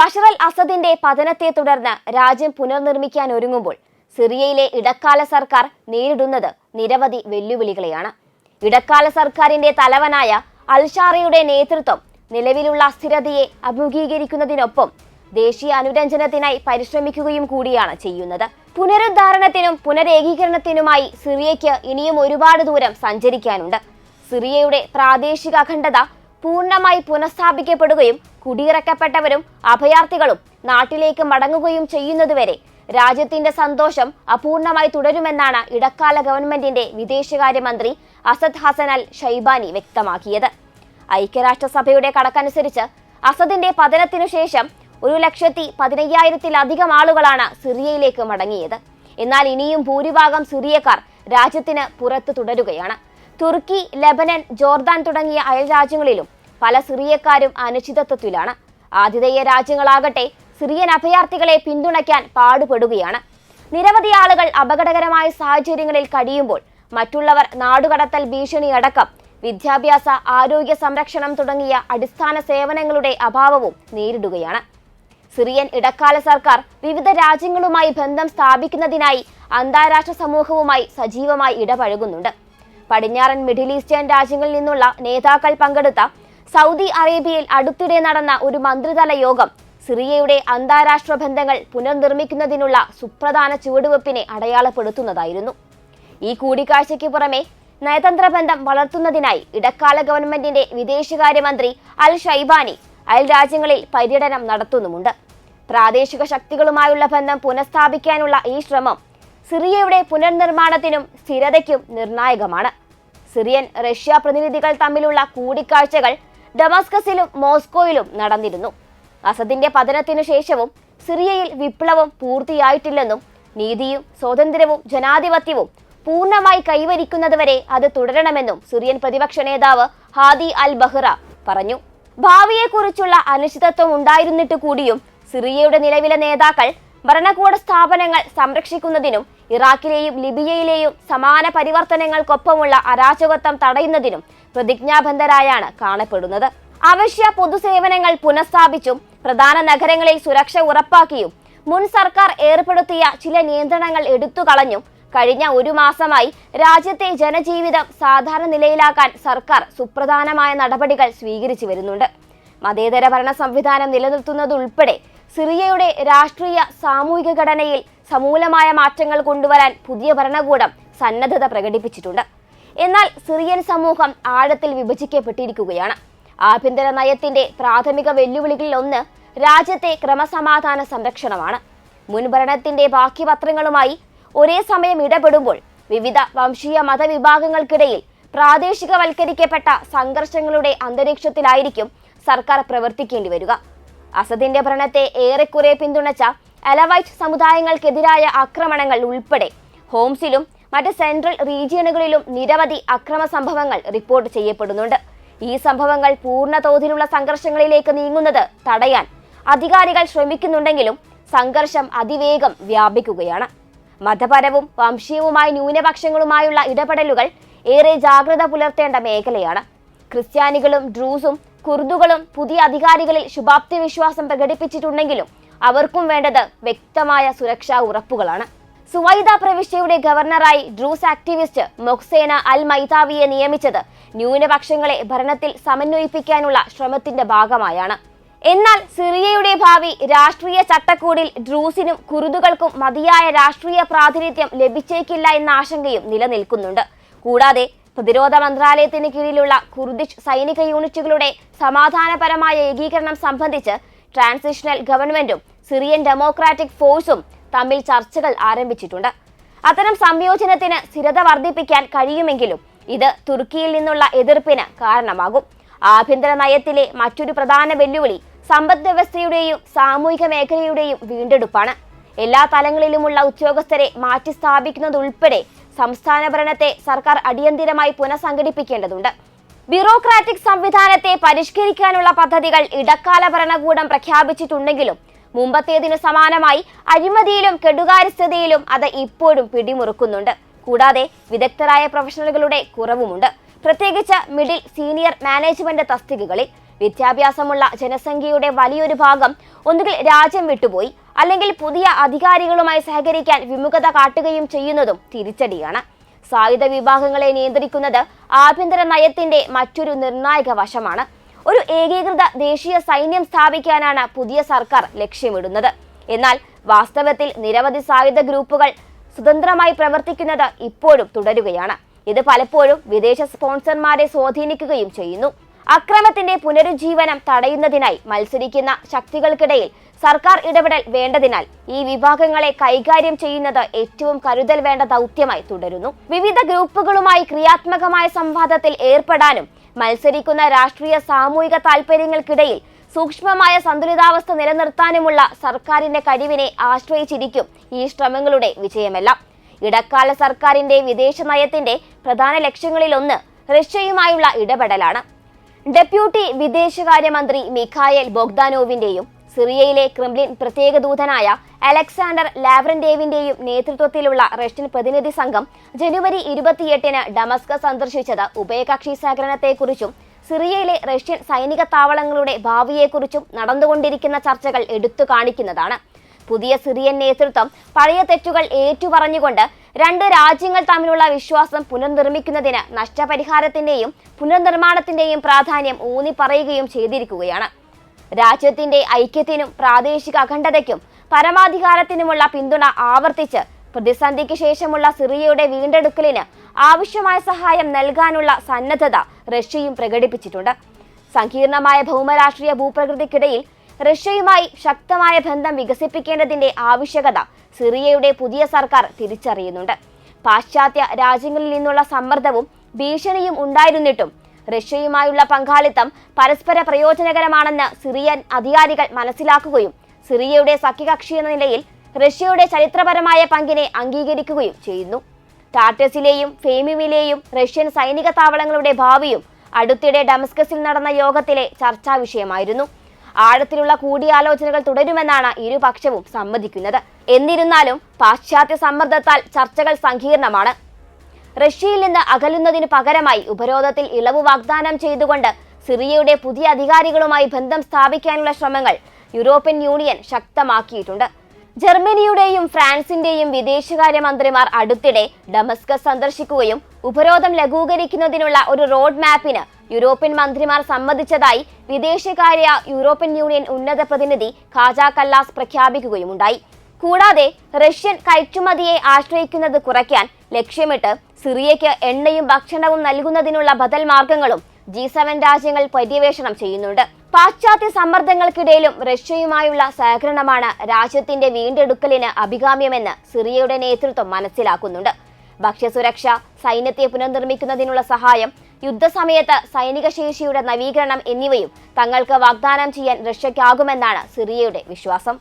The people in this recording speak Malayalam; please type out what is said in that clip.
ബഷർ അൽ അസദിന്റെ പതനത്തെ തുടർന്ന് രാജ്യം പുനർനിർമ്മിക്കാൻ ഒരുങ്ങുമ്പോൾ സിറിയയിലെ ഇടക്കാല സർക്കാർ നേരിടുന്നത് നിരവധി വെല്ലുവിളികളെയാണ്. ഇടക്കാല സർക്കാരിന്റെ തലവനായ അൽഷാറയുടെ നേതൃത്വം നിലവിലുള്ള അസ്ഥിരതയെ അഭിമുഖീകരിക്കുന്നതിനൊപ്പം ദേശീയ അനുരഞ്ജനത്തിനായി പരിശ്രമിക്കുകയും കൂടിയാണ് ചെയ്യുന്നത്. പുനരുദ്ധാരണത്തിനും പുനരേകീകരണത്തിനുമായി സിറിയയ്ക്ക് ഇനിയും ഒരുപാട് ദൂരം സഞ്ചരിക്കാനുണ്ട്. സിറിയയുടെ പ്രാദേശിക അഖണ്ഡത പൂർണമായി പുനഃസ്ഥാപിക്കപ്പെടുകയും കുടിയിറക്കപ്പെട്ടവരും അഭയാർത്ഥികളും നാട്ടിലേക്ക് മടങ്ങുകയും ചെയ്യുന്നതുവരെ രാജ്യത്തിന്റെ സന്തോഷം അപൂർണമായി തുടരുമെന്നാണ് ഇടക്കാല ഗവൺമെന്റിന്റെ വിദേശകാര്യമന്ത്രി അസദ് ഹസൻ അൽ ഷൈബാനി വ്യക്തമാക്കിയത്. ഐക്യരാഷ്ട്രസഭയുടെ കണക്കനുസരിച്ച് അസദിന്റെ പതനത്തിനു ശേഷം ഒരു ലക്ഷത്തി പതിനയ്യായിരത്തിലധികം ആളുകളാണ് സിറിയയിലേക്ക് മടങ്ങിയത്. എന്നാൽ ഇനിയും ഭൂരിഭാഗം സിറിയക്കാർ രാജ്യത്തിന് പുറത്തു തുടരുകയാണ്. തുർക്കി ലെബനൻ ജോർദാൻ തുടങ്ങിയ അയൽ രാജ്യങ്ങളിലും പല സിറിയക്കാരും അനിശ്ചിതത്വത്തിലാണ്. ആതിഥേയ രാജ്യങ്ങളാകട്ടെ സിറിയൻ അഭയാർത്ഥികളെ പിന്തുണയ്ക്കാൻ പാടുപെടുകയാണ്. നിരവധി ആളുകൾ അപകടകരമായ സാഹചര്യങ്ങളിൽ കഴിയുമ്പോൾ മറ്റുള്ളവർ നാടുകടത്തൽ ഭീഷണിയടക്കം വിദ്യാഭ്യാസ ആരോഗ്യ സംരക്ഷണം തുടങ്ങിയ അടിസ്ഥാന സേവനങ്ങളുടെ അഭാവവും നേരിടുകയാണ്. സിറിയൻ ഇടക്കാല സർക്കാർ വിവിധ രാജ്യങ്ങളുമായി ബന്ധം സ്ഥാപിക്കുന്നതിനായി അന്താരാഷ്ട്ര സമൂഹവുമായി സജീവമായി ഇടപഴകുന്നുണ്ട്. പടിഞ്ഞാറൻ മിഡിൽ ഈസ്റ്റേൺ രാജ്യങ്ങളിൽ നിന്നുള്ള നേതാക്കൾ പങ്കെടുത്ത സൗദി അറേബ്യയിൽ അടുത്തിടെ നടന്ന ഒരു മന്ത്രിതല യോഗം സിറിയയുടെ അന്താരാഷ്ട്ര ബന്ധങ്ങൾ പുനർനിർമ്മിക്കുന്നതിനുള്ള സുപ്രധാന ചുവടുവെപ്പിനെ അടയാളപ്പെടുത്തുന്നതായിരുന്നു. ഈ കൂടിക്കാഴ്ചയ്ക്ക് പുറമെ നയതന്ത്ര ബന്ധം വളർത്തുന്നതിനായി ഇടക്കാല ഗവൺമെന്റിന്റെ വിദേശകാര്യമന്ത്രി അൽ ഷൈബാനി അയൽ രാജ്യങ്ങളിൽ പര്യടനം നടത്തുന്നുമുണ്ട്. പ്രാദേശിക ശക്തികളുമായുള്ള ബന്ധം പുനഃസ്ഥാപിക്കാനുള്ള ഈ ശ്രമം സിറിയയുടെ പുനർനിർമ്മാണത്തിനും സ്ഥിരതയ്ക്കും നിർണായകമാണ്. സിറിയൻ റഷ്യ പ്രതിനിധികൾ തമ്മിലുള്ള കൂടിക്കാഴ്ചകൾ ഡമാസ്കസിലും മോസ്കോയിലും നടന്നിരുന്നു. അസദിന്റെ പതനത്തിനു ശേഷവും സിറിയയിൽ വിപ്ലവം പൂർത്തിയായിട്ടില്ലെന്നും നീതിയും സ്വാതന്ത്ര്യവും ജനാധിപത്യവും പൂർണമായി കൈവരിക്കുന്നതുവരെ അത് തുടരണമെന്നും സിറിയൻ പ്രതിപക്ഷ നേതാവ് ഹാദി അൽ ബഹ്റ പറഞ്ഞു. ഭാവിയെക്കുറിച്ചുള്ള അനിശ്ചിതത്വം ഉണ്ടായിരുന്നിട്ട് കൂടിയും സിറിയയുടെ നിലവിലെ നേതാക്കൾ ഭരണകൂട സ്ഥാപനങ്ങൾ സംരക്ഷിക്കുന്നതിനും ഇറാഖിലെയും ലിബിയയിലെയും സമാന പരിവർത്തനങ്ങൾക്കൊപ്പമുള്ള അരാജകത്വം തടയുന്നതിനും പ്രതിജ്ഞാബദ്ധരായാണ് കാണപ്പെടുന്നത്. അവശ്യ പൊതുസേവനങ്ങൾ പുനഃസ്ഥാപിച്ചും പ്രധാന നഗരങ്ങളിൽ സുരക്ഷ ഉറപ്പാക്കിയും മുൻ സർക്കാർ ഏർപ്പെടുത്തിയ ചില നിയന്ത്രണങ്ങൾ എടുത്തു കളഞ്ഞും കഴിഞ്ഞ ഒരു മാസമായി രാജ്യത്തെ ജനജീവിതം സാധാരണ നിലയിലാക്കാൻ സർക്കാർ സുപ്രധാനമായ നടപടികൾ സ്വീകരിച്ചു വരുന്നുണ്ട്. മതേതര ഭരണ സംവിധാനം നിലനിർത്തുന്നതുൾപ്പെടെ സിറിയയുടെ രാഷ്ട്രീയ സാമൂഹിക ഘടനയിൽ സമൂലമായ മാറ്റങ്ങൾ കൊണ്ടുവരാൻ പുതിയ ഭരണകൂടം സന്നദ്ധത പ്രകടിപ്പിച്ചിട്ടുണ്ട്. എന്നാൽ സിറിയൻ സമൂഹം ആഴത്തിൽ വിഭജിക്കപ്പെട്ടിരിക്കുകയാണ്. ആഭ്യന്തര നയത്തിന്റെ പ്രാഥമിക വെല്ലുവിളികളിൽ ഒന്ന് രാജ്യത്തെ ക്രമസമാധാന സംരക്ഷണമാണ്. മുൻഭരണത്തിന്റെ ബാക്കി പത്രങ്ങളുമായി ഒരേ സമയം ഇടപെടുമ്പോൾ വിവിധ വംശീയ മതവിഭാഗങ്ങൾക്കിടയിൽ പ്രാദേശികവൽക്കരിക്കപ്പെട്ട സംഘർഷങ്ങളുടെ അന്തരീക്ഷത്തിലായിരിക്കും സർക്കാർ പ്രവർത്തിക്കേണ്ടി വരിക. അസദിന്റെ ഭരണത്തെ ഏറെക്കുറെ പിന്തുണച്ച അലവൈറ്റ് സമുദായങ്ങൾക്കെതിരായ ആക്രമണങ്ങൾ ഉൾപ്പെടെ ഹോംസിലും മറ്റ് സെൻട്രൽ റീജിയണുകളിലും നിരവധി അക്രമ സംഭവങ്ങൾ റിപ്പോർട്ട് ചെയ്യപ്പെടുന്നുണ്ട്. ഈ സംഭവങ്ങൾ പൂർണ തോതിലുള്ള സംഘർഷങ്ങളിലേക്ക് നീങ്ങുന്നത് തടയാൻ അധികാരികൾ ശ്രമിക്കുന്നുണ്ടെങ്കിലും സംഘർഷം അതിവേഗം വ്യാപിക്കുകയാണ്. മതപരവും വംശീയവുമായ ന്യൂനപക്ഷങ്ങളുമായുള്ള ഇടപെടലുകൾ ഏറെ ജാഗ്രത പുലർത്തേണ്ട മേഖലയാണ്. ക്രിസ്ത്യാനികളും ഡ്രൂസും കുർദുകളും പുതിയ അധികാരികളിൽ ശുഭാപ്തി വിശ്വാസം പ്രകടിപ്പിച്ചിട്ടുണ്ടെങ്കിലും അവർക്കും വേണ്ടത് വ്യക്തമായ സുരക്ഷാ ഉറപ്പുകളാണ്. സുവൈദ പ്രവിശ്യയുടെ ഗവർണറായി ഡ്രൂസ് ആക്ടിവിസ്റ്റ് മൊക്സേന അൽ മൈതാവിയെ നിയമിച്ചത് ന്യൂനപക്ഷങ്ങളെ ഭരണത്തിൽ സമന്വയിപ്പിക്കാനുള്ള ശ്രമത്തിന്റെ ഭാഗമായാണ്. എന്നാൽ സിറിയയുടെ ഭാവി രാഷ്ട്രീയ ചട്ടക്കൂടിൽ ഡ്രൂസിനും കുരുതുകൾക്കും മതിയായ രാഷ്ട്രീയ പ്രാതിനിധ്യം ലഭിച്ചേക്കില്ല എന്ന ആശങ്കയും നിലനിൽക്കുന്നുണ്ട്. കൂടാതെ പ്രതിരോധ മന്ത്രാലയത്തിന് കീഴിലുള്ള കുർദിഷ് സൈനിക യൂണിറ്റുകളുടെ സമാധാനപരമായ ഏകീകരണം സംബന്ധിച്ച് ട്രാൻസിഷണൽ ഗവൺമെന്റും സിറിയൻ ഡെമോക്രാറ്റിക് ഫോഴ്സും തമ്മിൽ ചർച്ചകൾ ആരംഭിച്ചിട്ടുണ്ട്. അത്തരം സംയോജനത്തിന് സ്ഥിരത വർദ്ധിപ്പിക്കാൻ കഴിയുമെങ്കിലും ഇത് തുർക്കിയിൽ നിന്നുള്ള എതിർപ്പിന് കാരണമാകും. ആഭ്യന്തര നയത്തിലെ മറ്റൊരു പ്രധാന വെല്ലുവിളി സമ്പദ് വ്യവസ്ഥയുടെയും സാമൂഹിക മേഖലയുടെയും വീണ്ടെടുപ്പാണ്. എല്ലാ തലങ്ങളിലുമുള്ള ഉദ്യോഗസ്ഥരെ മാറ്റി സ്ഥാപിക്കുന്നതുൾപ്പെടെ സംസ്ഥാന ഭരണത്തെ സർക്കാർ അടിയന്തിരമായി പുനഃസംഘടിപ്പിക്കേണ്ടതുണ്ട്. ബ്യൂറോക്രാറ്റിക് സംവിധാനത്തെ പരിഷ്കരിക്കാനുള്ള പദ്ധതികൾ ഇടക്കാല ഭരണകൂടം പ്രഖ്യാപിച്ചിട്ടുണ്ടെങ്കിലും മുമ്പത്തേതിനു സമാനമായി അഴിമതിയിലും കെടുകാര്യസ്ഥതയിലും അത് ഇപ്പോഴും പിടിമുറുക്കുന്നുണ്ട്. കൂടാതെ വിദഗ്ധരായ പ്രൊഫഷണലുകളുടെ കുറവുമുണ്ട്. പ്രത്യേകിച്ച് മിഡിൽ സീനിയർ മാനേജ്മെന്റ് തസ്തികകളിൽ വിദ്യാഭ്യാസമുള്ള ജനസംഖ്യയുടെ വലിയൊരു ഭാഗം ഒന്നുകിൽ രാജ്യം വിട്ടുപോയി അല്ലെങ്കിൽ പുതിയ അധികാരികളുമായി സഹകരിക്കാൻ വിമുഖത കാട്ടുകയും ചെയ്യുന്നതും തിരിച്ചടിയാണ്. സായുധ വിഭാഗങ്ങളെ നിയന്ത്രിക്കുന്നത് ആഭ്യന്തര നയത്തിന്റെ മറ്റൊരു നിർണായക വശമാണ്. ഒരു ഏകീകൃത ദേശീയ സൈന്യം സ്ഥാപിക്കാനാണ് പുതിയ സർക്കാർ ലക്ഷ്യമിടുന്നത്. എന്നാൽ വാസ്തവത്തിൽ നിരവധി സായുധ ഗ്രൂപ്പുകൾ സ്വതന്ത്രമായി പ്രവർത്തിക്കുന്നത് ഇപ്പോഴും തുടരുകയാണ്. ഇത് പലപ്പോഴും വിദേശ സ്പോൺസർമാരെ സ്വാധീനിക്കുകയും ചെയ്യുന്നു. അക്രമത്തിന്റെ പുനരുജ്ജീവനം തടയുന്നതിനായി മത്സരിക്കുന്ന ശക്തികൾക്കിടയിൽ സർക്കാർ ഇടപെടൽ വേണ്ടതിനാൽ ഈ വിഭാഗങ്ങളെ കൈകാര്യം ചെയ്യുന്നത് ഏറ്റവും കരുതൽ വേണ്ട ദൗത്യമായി തുടരുന്നു. വിവിധ ഗ്രൂപ്പുകളുമായി ക്രിയാത്മകമായ സംവാദത്തിൽ ഏർപ്പെടാനും മത്സരിക്കുന്ന രാഷ്ട്രീയ സാമൂഹിക താൽപര്യങ്ങൾക്കിടയിൽ സൂക്ഷ്മമായ സന്തുലിതാവസ്ഥ നിലനിർത്താനുമുള്ള സർക്കാരിന്റെ കഴിവിനെ ആശ്രയിച്ചിരിക്കും ഈ ശ്രമങ്ങളുടെ വിജയമെല്ലാം. ഇടക്കാല സർക്കാരിന്റെ വിദേശ നയത്തിന്റെ പ്രധാന ലക്ഷ്യങ്ങളിലൊന്ന് റഷ്യയുമായുള്ള ഇടപെടലാണ്. ഡെപ്യൂട്ടി വിദേശകാര്യമന്ത്രി മിഖായൽ ബോഗ്ദാനോവിന്റെയും സിറിയയിലെ ക്രിംലിൻ പ്രത്യേക ദൂതനായ അലക്സാണ്ടർ ലാവ്രൻഡേവിന്റെയും നേതൃത്വത്തിലുള്ള റഷ്യൻ പ്രതിനിധി സംഘം ജനുവരി ഇരുപത്തിയെട്ടിന് ഡമസ്കസ് സന്ദർശിച്ചത് ഉഭയകക്ഷി സഹകരണത്തെക്കുറിച്ചും സിറിയയിലെ റഷ്യൻ സൈനിക താവളങ്ങളുടെ ഭാവിയെക്കുറിച്ചും നടന്നുകൊണ്ടിരിക്കുന്ന ചർച്ചകൾ എടുത്തു കാണിക്കുന്നതാണ്. പുതിയ സിറിയൻ നേതൃത്വം പഴയ തെറ്റുകൾ ഏറ്റുപറഞ്ഞുകൊണ്ട് രണ്ട് രാജ്യങ്ങൾ തമ്മിലുള്ള വിശ്വാസം പുനർനിർമ്മിക്കുന്നതിന് നഷ്ടപരിഹാരത്തിന്റെയും പുനർനിർമ്മാണത്തിന്റെയും പ്രാധാന്യം ഊന്നി പറയുകയും ചെയ്തിരിക്കുകയാണ്. രാജ്യത്തിന്റെ ഐക്യത്തിനും പ്രാദേശിക അഖണ്ഡതയ്ക്കും പരമാധികാരത്തിനുമുള്ള പിന്തുണ ആവർത്തിച്ച് പ്രതിസന്ധിക്ക് ശേഷമുള്ള സിറിയയുടെ വീണ്ടെടുക്കലിന് ആവശ്യമായ സഹായം നൽകാനുള്ള സന്നദ്ധത റഷ്യയും പ്രകടിപ്പിച്ചിട്ടുണ്ട്. സങ്കീർണമായ ഭൗമരാഷ്ട്രീയ ഭൂപ്രകൃതിക്കിടയിൽ റഷ്യയുമായി ശക്തമായ ബന്ധം വികസിപ്പിക്കേണ്ടതിന്റെ ആവശ്യകത സിറിയയുടെ പുതിയ സർക്കാർ തിരിച്ചറിയുന്നുണ്ട്. പാശ്ചാത്യ രാജ്യങ്ങളിൽ നിന്നുള്ള സമ്മർദ്ദവും ഭീഷണിയും ഉണ്ടായിരുന്നിട്ടും റഷ്യയുമായുള്ള പങ്കാളിത്തം പരസ്പര പ്രയോജനകരമാണെന്ന് സിറിയൻ അധികാരികൾ മനസ്സിലാക്കുകയും സിറിയയുടെ സഖ്യകക്ഷി എന്ന നിലയിൽ റഷ്യയുടെ ചരിത്രപരമായ പങ്കിനെ അംഗീകരിക്കുകയും ചെയ്യുന്നു. ടാറ്റസിലെയും ഫേമിമിലെയും റഷ്യൻ സൈനിക താവളങ്ങളുടെ ഭാവിയും അടുത്തിടെ ഡമസ്കസിൽ നടന്ന യോഗത്തിലെ ചർച്ചാ വിഷയമായിരുന്നു. ആഴത്തിലുള്ള കൂടിയാലോചനകൾ തുടരുമെന്നാണ് ഇരുപക്ഷവും സമ്മതിക്കുന്നത്. എന്നിരുന്നാലും പാശ്ചാത്യ സമ്മർദ്ദത്താൽ ചർച്ചകൾ സങ്കീർണമാണ്. റഷ്യയിൽ നിന്ന് അകലുന്നതിന് പകരമായി ഉപരോധത്തിൽ ഇളവ് വാഗ്ദാനം ചെയ്തുകൊണ്ട് സിറിയയുടെ പുതിയ അധികാരികളുമായി ബന്ധം സ്ഥാപിക്കാനുള്ള ശ്രമങ്ങൾ യൂറോപ്യൻ യൂണിയൻ ശക്തമാക്കിയിട്ടുണ്ട്. ജർമ്മനിയുടെയും ഫ്രാൻസിന്റെയും വിദേശകാര്യ മന്ത്രിമാർ അടുത്തിടെ ഡമസ്കസ് സന്ദർശിക്കുകയും ഉപരോധം ലഘൂകരിക്കുന്നതിനുള്ള ഒരു റോഡ് മാപ്പിന് യൂറോപ്യൻ മന്ത്രിമാർ സമ്മതിച്ചതായി വിദേശകാര്യ യൂറോപ്യൻ യൂണിയൻ ഉന്നത പ്രതിനിധി ഖാജ കല്ലാസ് പ്രഖ്യാപിക്കുകയുമുണ്ടായി. കൂടാതെ റഷ്യൻ കയറ്റുമതിയെ ആശ്രയിക്കുന്നത് കുറയ്ക്കാൻ ലക്ഷ്യമിട്ട് സിറിയയ്ക്ക് എണ്ണയും ഭക്ഷണവും നൽകുന്നതിനുള്ള ബദൽ മാർഗങ്ങളും ജി സെവൻ രാജ്യങ്ങൾ പര്യവേഷണം ചെയ്യുന്നുണ്ട്. പാശ്ചാത്യ സമ്മർദ്ദങ്ങൾക്കിടയിലും റഷ്യയുമായുള്ള സഹകരണമാണ് രാജ്യത്തിന്റെ വീണ്ടെടുക്കലിന് അഭികാമ്യമെന്ന് സിറിയയുടെ നേതൃത്വം മനസ്സിലാക്കുന്നുണ്ട്. ഭക്ഷ്യസുരക്ഷ സൈന്യത്തെ പുനർനിർമ്മിക്കുന്നതിനുള്ള സഹായം യുദ്ധസമയത്ത് സൈനിക ശേഷിയുടെ നവീകരണം എന്നിവയും തങ്ങൾക്ക് വാഗ്ദാനം ചെയ്യാൻ റഷ്യയ്ക്കാകുമെന്നാണ് സിറിയയുടെ വിശ്വാസം.